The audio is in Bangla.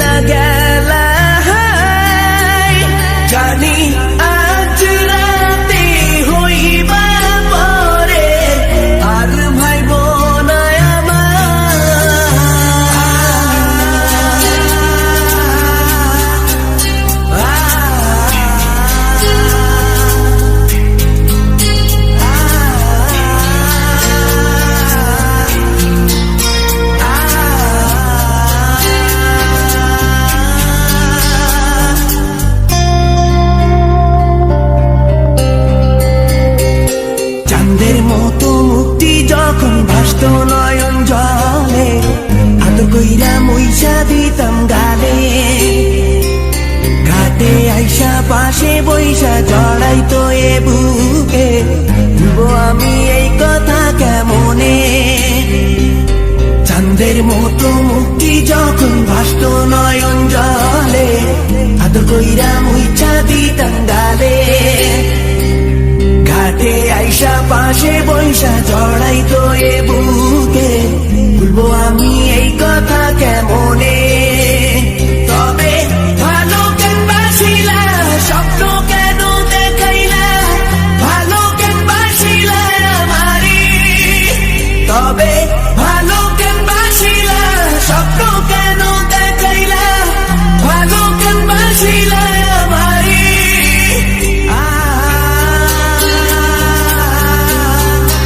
ভুইলা গেলা জড়াই তো এ বুকে আমি এই কথা কেমনে? চাঁদের মতো মুক্তি যখন ভাসত নয়ন জলে, আদর কইরা মুইছা দিতাম গালে ঘাটে আইসা পাশে বৈশা জড়াই তো এ বুকে